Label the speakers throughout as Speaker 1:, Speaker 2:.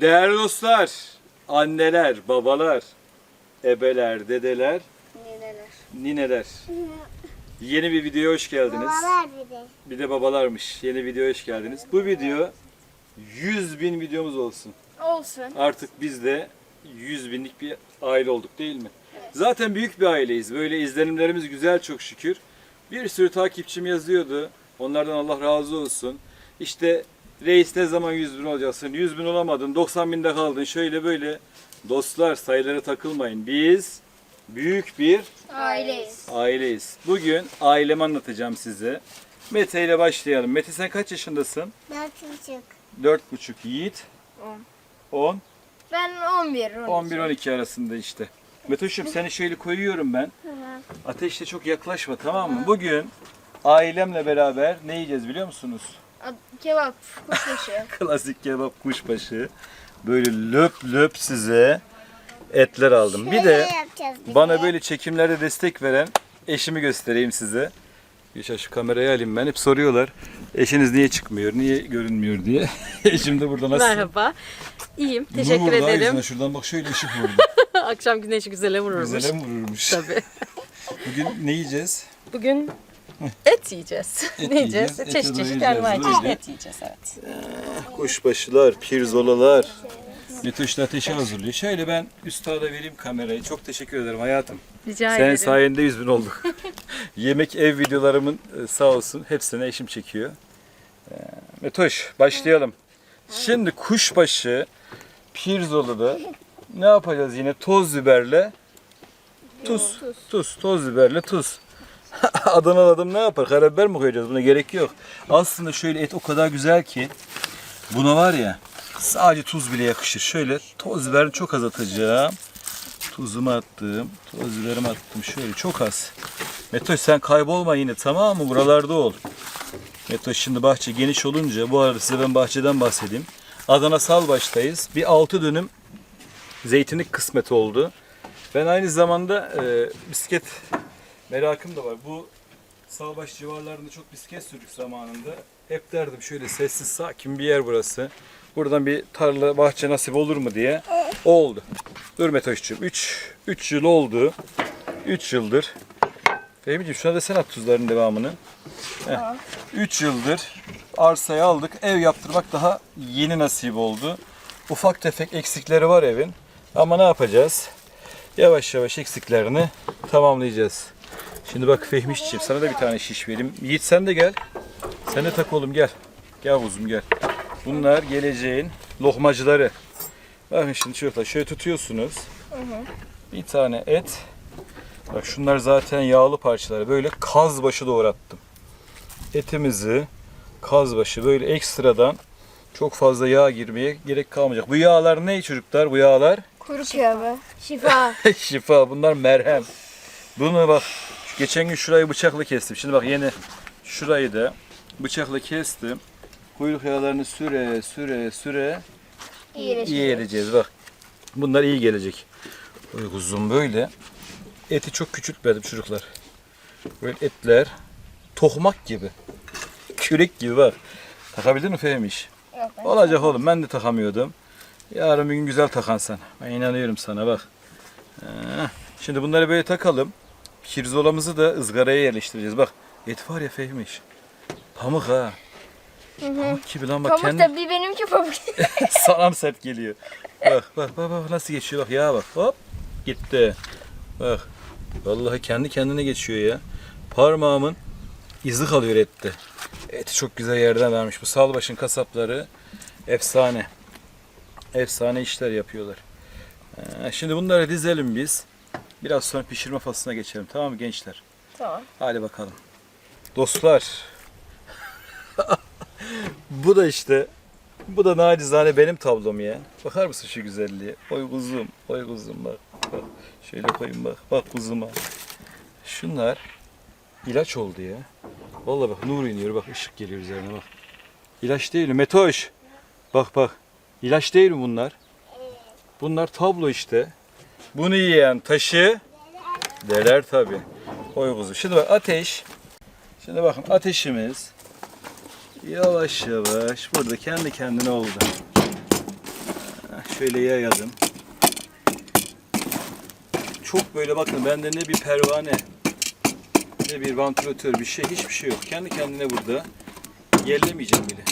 Speaker 1: Değerli dostlar, anneler, babalar, ebeler, dedeler,
Speaker 2: Neler?
Speaker 1: nineler. Yeni bir videoya hoş geldiniz.
Speaker 2: Babalar bir de.
Speaker 1: Bir de babalarmış. Yeni videoya hoş geldiniz. Bu video 100 bin videomuz olsun.
Speaker 2: Olsun.
Speaker 1: Artık biz de 100 binlik bir aile olduk değil mi? Zaten büyük bir aileyiz. Böyle izlenimlerimiz güzel çok şükür. Bir sürü takipçim yazıyordu. Onlardan Allah razı olsun. İşte reis ne zaman 100 bin olacaksın? 100 bin olamadın. 90 binde kaldın. Şöyle böyle. Dostlar sayılara takılmayın. Biz büyük bir
Speaker 2: Aileyiz.
Speaker 1: aileyiz. Bugün ailemi anlatacağım size. Mete ile başlayalım. Mete sen kaç yaşındasın?
Speaker 2: Dört buçuk.
Speaker 1: 4,5 Yiğit. 10.
Speaker 2: Ben 11.
Speaker 1: 11-12 arasında işte. Metoş'um seni şöyle koyuyorum ben.
Speaker 2: Tamam.
Speaker 1: Ateşte çok yaklaşma tamam mı? Bugün ailemle beraber ne yiyeceğiz biliyor musunuz?
Speaker 2: Kebap, kuşbaşı.
Speaker 1: Klasik kebap kuşbaşı. Böyle löp löp size etler aldım. Bir de bana böyle çekimlerde destek veren eşimi göstereyim size. Yaşa şu kamerayı alayım ben. Hep soruyorlar. Eşiniz niye çıkmıyor, niye görünmüyor diye. Eşim de burada nasıl?
Speaker 3: Merhaba. İyiyim.
Speaker 1: Nur
Speaker 3: Teşekkür
Speaker 1: ha
Speaker 3: ederim.
Speaker 1: yüzüne. Şuradan bak şöyle ışık vurdu.
Speaker 3: Akşam güneşi güzele vururmuş.
Speaker 1: Güzele vururmuş?
Speaker 3: Tabii.
Speaker 1: Bugün ne yiyeceğiz?
Speaker 3: Bugün et yiyeceğiz.
Speaker 1: Et
Speaker 3: ne yiyeceğiz?
Speaker 1: yiyeceğiz,
Speaker 3: Çeşit çeşit
Speaker 1: öyle.
Speaker 3: çeşit et yiyeceğiz evet.
Speaker 1: Kuşbaşılar, pirzolalar. Metoş da ateşi hazırlıyor. Şöyle ben üstada vereyim kamerayı. Çok teşekkür ederim hayatım.
Speaker 3: Rica
Speaker 1: Senin
Speaker 3: ederim.
Speaker 1: sayende 100 bin olduk. Yemek ev videolarımın e, sağ olsun hepsine eşim çekiyor. Ee, Metoş başlayalım. Şimdi kuşbaşı pirzolada ne yapacağız yine toz biberle tuz. Tuz, toz biberle tuz. Adanalı adam ne yapar? Karabiber mi koyacağız? Buna gerek yok. Aslında şöyle et o kadar güzel ki buna var ya sadece tuz bile yakışır. Şöyle toz biberini çok az atacağım. Tuzumu attım. Toz biberimi attım. Şöyle çok az. Metoş sen kaybolma yine tamam mı? Buralarda ol. Metoş şimdi bahçe geniş olunca bu arada size ben bahçeden bahsedeyim. Adana Salbaş'tayız. Bir altı dönüm zeytinlik kısmet oldu. Ben aynı zamanda e, bisiklet merakım da var. Bu Salbaş civarlarında çok bisiklet sürdük zamanında. Hep derdim şöyle sessiz sakin bir yer burası. Buradan bir tarla bahçe nasip olur mu diye. Oldu. Dur Metoş'cum. 3 3 yıl oldu. 3 yıldır. Fehmi'ciğim şuna da sen at tuzların devamını. 3 yıldır arsayı aldık. Ev yaptırmak daha yeni nasip oldu. Ufak tefek eksikleri var evin. Ama ne yapacağız? Yavaş yavaş eksiklerini tamamlayacağız. Şimdi bak Fehmişciğim sana da bir tane şiş vereyim. Yiğit sen de gel. Sen de tak oğlum gel. Gel kuzum gel. Bunlar geleceğin lokmacıları. Bakın şimdi çocuklar şöyle tutuyorsunuz. Bir tane et. Bak şunlar zaten yağlı parçalar. Böyle kaz başı doğrattım. Etimizi kaz başı böyle ekstradan çok fazla yağ girmeye gerek kalmayacak. Bu yağlar ne çocuklar? Bu yağlar
Speaker 2: Kuru kebabı. Şifa.
Speaker 1: şifa. Bunlar merhem. Bunu bak geçen gün şurayı bıçakla kestim. Şimdi bak yeni şurayı da bıçakla kestim. Kuyruk yağlarını süre süre süre iyi edeceğiz bak. Bunlar iyi gelecek. Uzun böyle. Eti çok küçültmedim çocuklar. Böyle etler tokmak gibi. Kürek gibi bak. Takabildin mi Fehmiş? Olacak oğlum ben de takamıyordum. Yarın bir gün güzel takan sen. Ben inanıyorum sana bak. Ee, Şimdi bunları böyle takalım. Pirzolamızı da ızgaraya yerleştireceğiz. Bak et var ya Fehmiş. Pamuk ha. Pamuk gibi lan bak
Speaker 2: Pamuk
Speaker 1: kendi
Speaker 2: da bir benimki pamuk.
Speaker 1: sanam sert geliyor. Bak bak bak bak nasıl geçiyor bak ya bak hop gitti. Bak vallahi kendi kendine geçiyor ya. Parmağımın izi kalıyor ette. Eti çok güzel yerden vermiş. Bu salbaşın kasapları efsane. Efsane işler yapıyorlar. Ee, şimdi bunları dizelim biz. Biraz sonra pişirme faslına geçelim. Tamam mı gençler?
Speaker 3: Tamam.
Speaker 1: Hadi bakalım. Dostlar. bu da işte bu da nacizane benim tablom ya. Bakar mısın şu güzelliğe? Oy kuzum, oy kuzum bak. Bak şöyle koyayım bak. Bak kuzuma. Şunlar ilaç oldu ya. Vallahi bak nur iniyor bak ışık geliyor üzerine bak. İlaç değil mi? Metoş. Bak bak. İlaç değil mi bunlar? Bunlar tablo işte. Bunu yiyen taşı deler tabi. Oy kuzu. Şimdi bak ateş. Şimdi bakın ateşimiz yavaş yavaş burada kendi kendine oldu. şöyle yayalım. Çok böyle bakın bende ne bir pervane ne bir vantilatör bir şey hiçbir şey yok. Kendi kendine burada yerlemeyeceğim bile.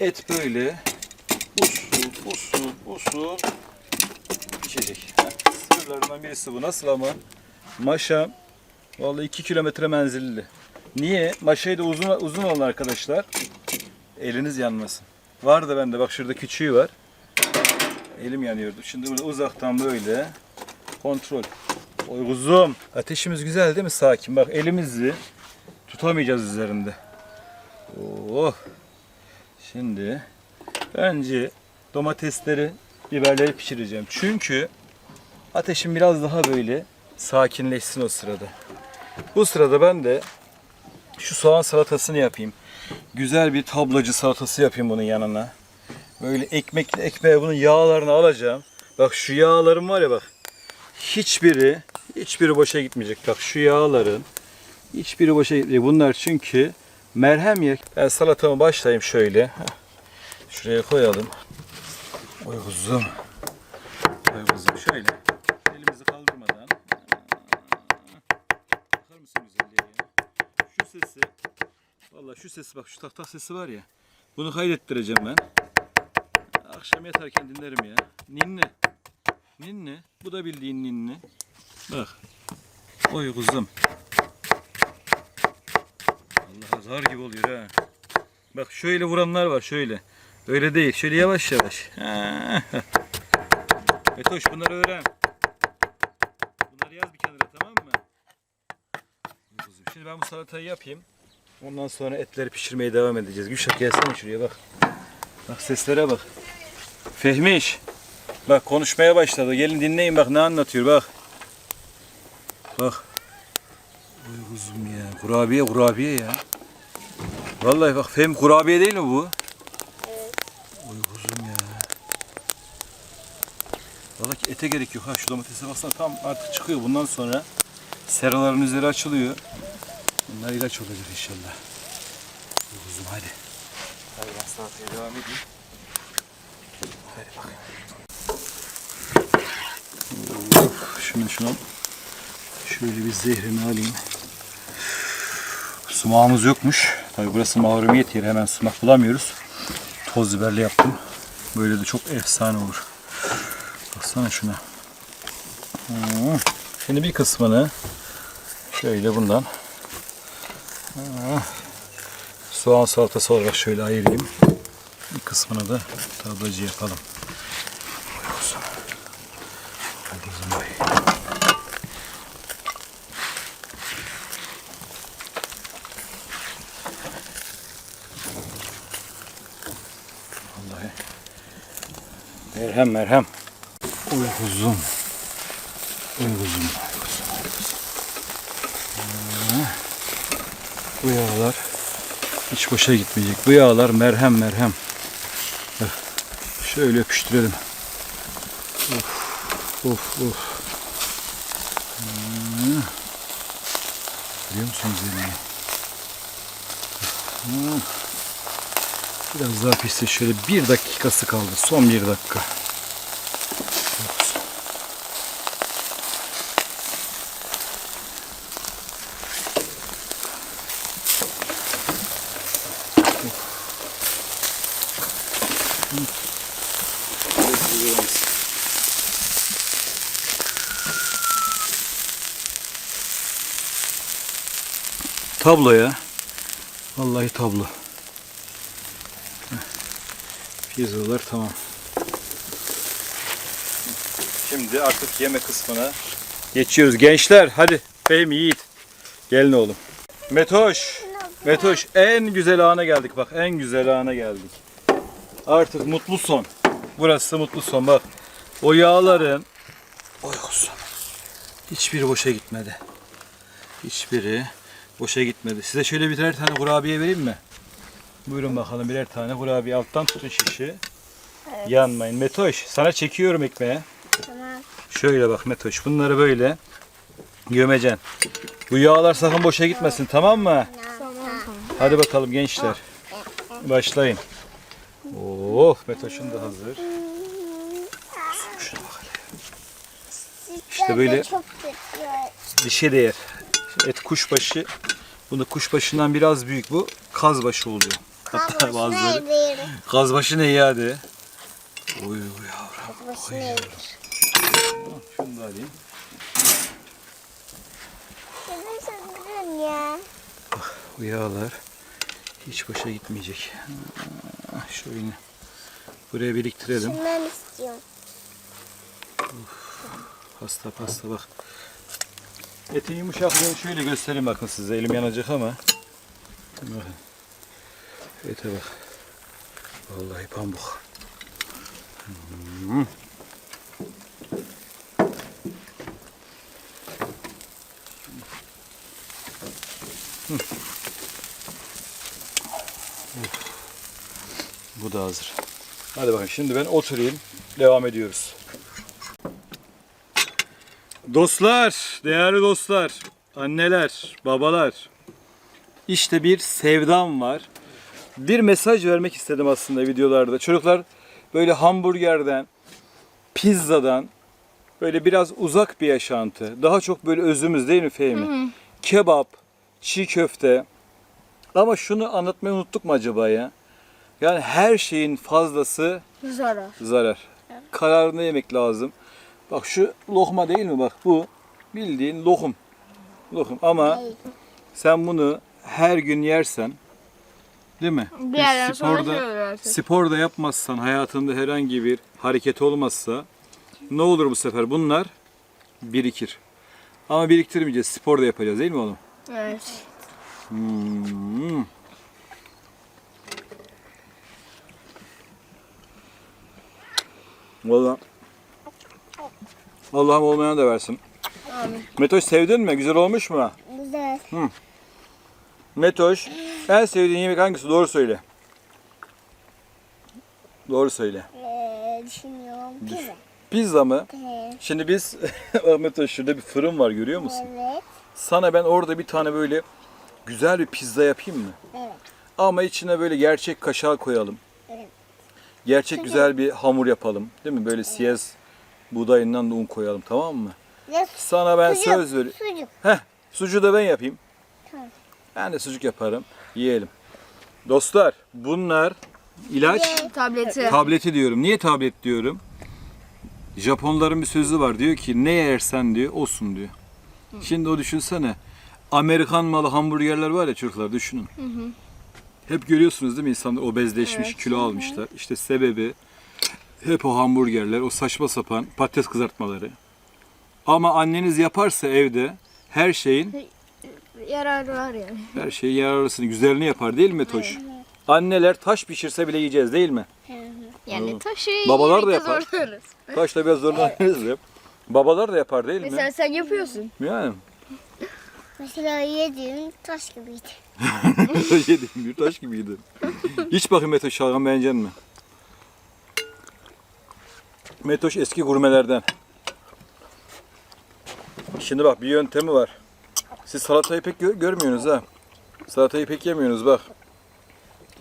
Speaker 1: Et böyle usul usul usul pişecek. Heh, Sırlarından birisi bu. Nasıl ama? Maşa vallahi 2 kilometre menzilli. Niye? Maşayı da uzun uzun alın arkadaşlar. Eliniz yanmasın. Var da bende bak şurada küçüğü var. Elim yanıyordu. Şimdi bunu uzaktan böyle kontrol. Oy kuzum. Ateşimiz güzel değil mi? Sakin. Bak elimizi tutamayacağız üzerinde. Oh. Şimdi önce domatesleri, biberleri pişireceğim. Çünkü ateşim biraz daha böyle sakinleşsin o sırada. Bu sırada ben de şu soğan salatasını yapayım. Güzel bir tablacı salatası yapayım bunun yanına. Böyle ekmekle ekmeğe bunun yağlarını alacağım. Bak şu yağlarım var ya bak. Hiçbiri, hiçbiri boşa gitmeyecek. Bak şu yağların hiçbiri boşa gitmeyecek. Bunlar çünkü merhem ya. Ben salatamı başlayayım şöyle. Şuraya koyalım. Oy kuzum. Oy kuzum şöyle. Elimizi kaldırmadan. Bakar mısın güzelliğe ya? Şu sesi. Vallahi sesi bak şu tak sesi var ya. Bunu kaydettireceğim ben. Akşam yatarken dinlerim ya. Ninni. Ninni. Bu da bildiğin ninni. Bak. Oy kuzum. Allah zar gibi oluyor ha. Bak şöyle vuranlar var şöyle. Öyle değil. Şöyle yavaş yavaş. Ha. Etoş bunları öğren. Bunları yaz bir kenara tamam mı? Şimdi ben bu salatayı yapayım. Ondan sonra etleri pişirmeye devam edeceğiz. Gülşah gelsene şuraya bak. Bak seslere bak. Fehmiş. Bak konuşmaya başladı. Gelin dinleyin bak ne anlatıyor bak. Bak. Oy kuzum ya. Kurabiye kurabiye ya. Vallahi bak Fehmi kurabiye değil mi bu?
Speaker 2: Evet.
Speaker 1: Oy kuzum ya. Vallahi ete gerek yok ha. Şu domatese baksana tam artık çıkıyor. Bundan sonra seraların üzeri açılıyor. Bunlar ilaç olacak inşallah. Kuzum hadi. Hadi ben salataya devam edeyim. Hadi bakayım. Of, şunu şuna şöyle bir zehrini alayım. Sumağımız yokmuş. Tabi burası mahrumiyet yeri. Hemen sumak bulamıyoruz. Toz biberli yaptım. Böyle de çok efsane olur. Baksana şuna. Şimdi bir kısmını şöyle bundan hmm, soğan salatası olarak şöyle ayırayım. Bir kısmını da tablacı yapalım. Vallahi. Merhem merhem. Kuzum. Oy kuzum. Hmm. Bu yağlar hiç boşa gitmeyecek. Bu yağlar merhem merhem. Şöyle öpüştürelim. Of of of. Biliyor musunuz? Hmm. Biraz daha pişse şöyle bir dakikası kaldı. Son bir dakika. Tablo ya. Vallahi tablo. Pizzalar tamam. Şimdi artık yeme kısmına geçiyoruz. Gençler hadi. Fehmi Yiğit. Gelin oğlum. Metoş. Metoş en güzel ana geldik bak. En güzel ana geldik. Artık mutlu son. Burası mutlu son bak. O yağların oy olsun. Hiçbiri boşa gitmedi. Hiçbiri boşa gitmedi. Size şöyle birer tane kurabiye vereyim mi? Buyurun bakalım birer tane kurabiye alttan tutun şişi. Yanmayın. Metoş sana çekiyorum ekmeğe.
Speaker 2: Tamam.
Speaker 1: Şöyle bak Metoş bunları böyle gömeceksin. Bu yağlar sakın boşa gitmesin tamam mı?
Speaker 2: Tamam.
Speaker 1: Hadi bakalım gençler. Başlayın. Oh Metoş'un da hazır. İşte böyle dişe değer. Et kuşbaşı. Bunu kuşbaşından biraz büyük bu. Kazbaşı oluyor. Hatta bazıları. Kazbaşı ne ya de. Oy oy yavrum.
Speaker 4: Kazbaşı ne
Speaker 1: Şunu da alayım. Yağlar hiç başa gitmeyecek. Ah, Şöyle buraya biriktirelim.
Speaker 4: Şundan istiyorum.
Speaker 1: Pasta pasta bak. Etin yumuşaklığını şöyle göstereyim bakın size. Elim yanacak ama. Bakın. Ete bak. Vallahi pamuk. Hmm. Hı. Uf. Bu da hazır. Hadi bakın şimdi ben oturayım. Devam ediyoruz. Dostlar, değerli dostlar, anneler, babalar. İşte bir sevdam var. Bir mesaj vermek istedim aslında videolarda. Çocuklar böyle hamburgerden, pizzadan böyle biraz uzak bir yaşantı. Daha çok böyle özümüz değil mi Fehmi? Kebap, çiğ köfte. Ama şunu anlatmayı unuttuk mu acaba ya? Yani her şeyin fazlası
Speaker 2: Zarar.
Speaker 1: zarar. Kararını yemek lazım. Bak şu lokma değil mi bak bu bildiğin lokum. Lokum ama sen bunu her gün yersen değil mi?
Speaker 2: Bir
Speaker 1: sporda,
Speaker 2: şey olur artık.
Speaker 1: spor da yapmazsan hayatında herhangi bir hareket olmazsa ne olur bu sefer? Bunlar birikir. Ama biriktirmeyeceğiz. Spor da yapacağız değil mi oğlum?
Speaker 2: Evet.
Speaker 1: Hmm. Valla. Allah'ım olmayana da versin.
Speaker 2: Amin.
Speaker 1: Metoş sevdin mi? Güzel olmuş mu?
Speaker 4: Güzel.
Speaker 1: Metoş en sevdiğin yemek hangisi? Doğru söyle. Doğru söyle.
Speaker 4: Ee, düşünüyorum. Güzel.
Speaker 1: Pizza mı?
Speaker 4: Evet.
Speaker 1: Şimdi biz Bak Metoş şurada bir fırın var görüyor musun?
Speaker 4: Evet.
Speaker 1: Sana ben orada bir tane böyle güzel bir pizza yapayım mı?
Speaker 4: Evet.
Speaker 1: Ama içine böyle gerçek kaşar koyalım. Gerçek güzel bir hamur yapalım. Değil mi? Böyle siyez buğdayından da un koyalım tamam mı?
Speaker 4: Ya
Speaker 1: Sana ben
Speaker 4: sucuk.
Speaker 1: söz veriyorum.
Speaker 4: Sucuk.
Speaker 1: Heh, sucuğu da ben yapayım.
Speaker 4: Tamam.
Speaker 1: Ben de sucuk yaparım. Yiyelim. Dostlar bunlar ilaç
Speaker 2: Tableti.
Speaker 1: tableti diyorum. Niye tablet diyorum? Japonların bir sözü var. Diyor ki ne yersen diyor olsun diyor. Şimdi o düşünsene. Amerikan malı hamburgerler var ya çocuklar düşünün. Hep görüyorsunuz değil mi insanlar obezleşmiş, kilo almışlar. İşte sebebi hep o hamburgerler, o saçma sapan patates kızartmaları. Ama anneniz yaparsa evde her şeyin
Speaker 2: Yararı var yani.
Speaker 1: her şeyin yararlısını, güzelini yapar değil mi Toş? Anneler taş pişirse bile yiyeceğiz değil mi?
Speaker 2: Yani taşı
Speaker 1: Babalar da yapar.
Speaker 2: zorlanırız.
Speaker 1: Taşla biraz zorlanırız hep. Babalar da yapar değil mi?
Speaker 2: Mesela sen yapıyorsun.
Speaker 1: Yani.
Speaker 4: Mesela yediğim taş gibiydi.
Speaker 1: Yediğim bir taş gibiydi. Hiç bakayım Metoş şalgam beğenecek mi? Metoş eski gurmelerden. Şimdi bak bir yöntemi var. Siz salatayı pek gö- görmüyorsunuz ha. Salatayı pek yemiyorsunuz bak.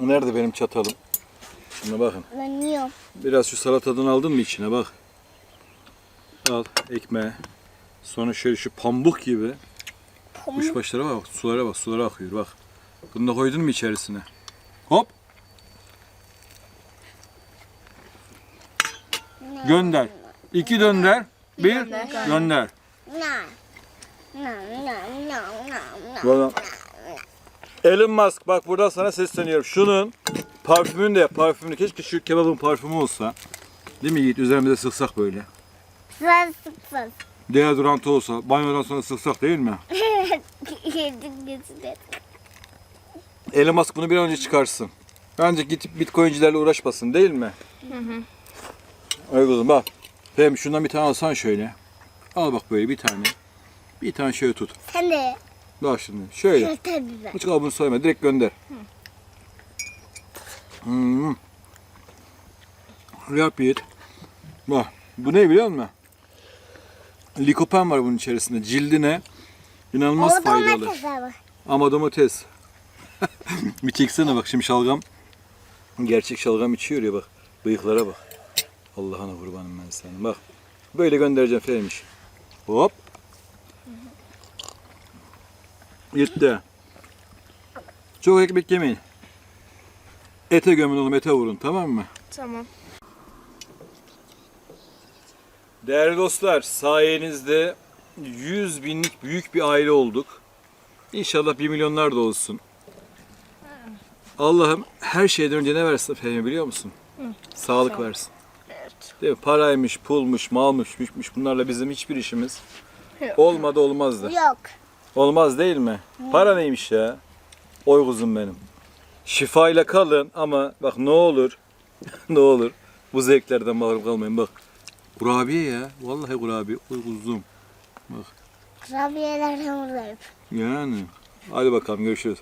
Speaker 1: Nerede benim çatalım? Şimdi bakın.
Speaker 4: Ben yiyorum.
Speaker 1: Biraz şu salatadan aldın mı içine bak. Al ekmeği. Sonra şöyle şu pambuk gibi. Kuşbaşlara bak, sulara bak, sulara akıyor bak. Bunu da koydun mu içerisine? Hop. Gönder. İki dönder, bir gönder.
Speaker 4: Na. Na na na na na.
Speaker 1: Valla. Elon Musk bak burada sana sesleniyorum. Şunun parfümünü de yap, parfümünü. Keşke şu kebabın parfümü olsa. Değil mi Yiğit? Üzerimize sıksak böyle.
Speaker 4: Sen sıksın.
Speaker 1: Deodorantı olsa, banyodan sonra sıksak değil mi?
Speaker 4: Yedim gözüne.
Speaker 1: Elon Musk bunu bir an önce çıkarsın. Bence gidip bitcoincilerle uğraşmasın değil mi? Hı hı. Ay kızım bak. Fehmi şundan bir tane alsan şöyle. Al bak böyle bir tane. Bir tane şöyle tut.
Speaker 4: Sen de
Speaker 1: Bak şimdi şöyle. Hiç kabuğunu soyma direkt gönder. Hmm. Yap Yiğit. Bak bu ne biliyor musun? Likopen var bunun içerisinde. Cildine inanılmaz
Speaker 4: O
Speaker 1: faydalı.
Speaker 4: domates.
Speaker 1: Ama domates. bir çeksene bak şimdi şalgam. Gerçek şalgam içiyor ya bak. Bıyıklara bak. Allah'ına kurbanım ben sana. Bak. Böyle göndereceğim Fehmiş. Hop. Gitti. Çok ekmek yemeyin. Ete gömün oğlum ete vurun tamam mı?
Speaker 2: Tamam.
Speaker 1: Değerli dostlar sayenizde 100 binlik büyük bir aile olduk. İnşallah 1 milyonlar da olsun. Allah'ım her şeyden önce ne versin Fehmi biliyor musun? Sağlık versin.
Speaker 2: Evet.
Speaker 1: Değil mi? Paraymış, pulmuş, malmış, mülkmüş bunlarla bizim hiçbir işimiz
Speaker 2: Yok.
Speaker 1: olmadı olmazdı.
Speaker 4: Yok.
Speaker 1: Olmaz değil mi? Para neymiş ya? Oy kuzum benim. Şifayla kalın ama bak ne olur, ne olur bu zevklerden mahrum kalmayın bak. Kurabiye ya. Vallahi kurabiye. Oy kuzum.
Speaker 4: Kurabiyelerden buradayım.
Speaker 1: Yani. Hadi bakalım görüşürüz.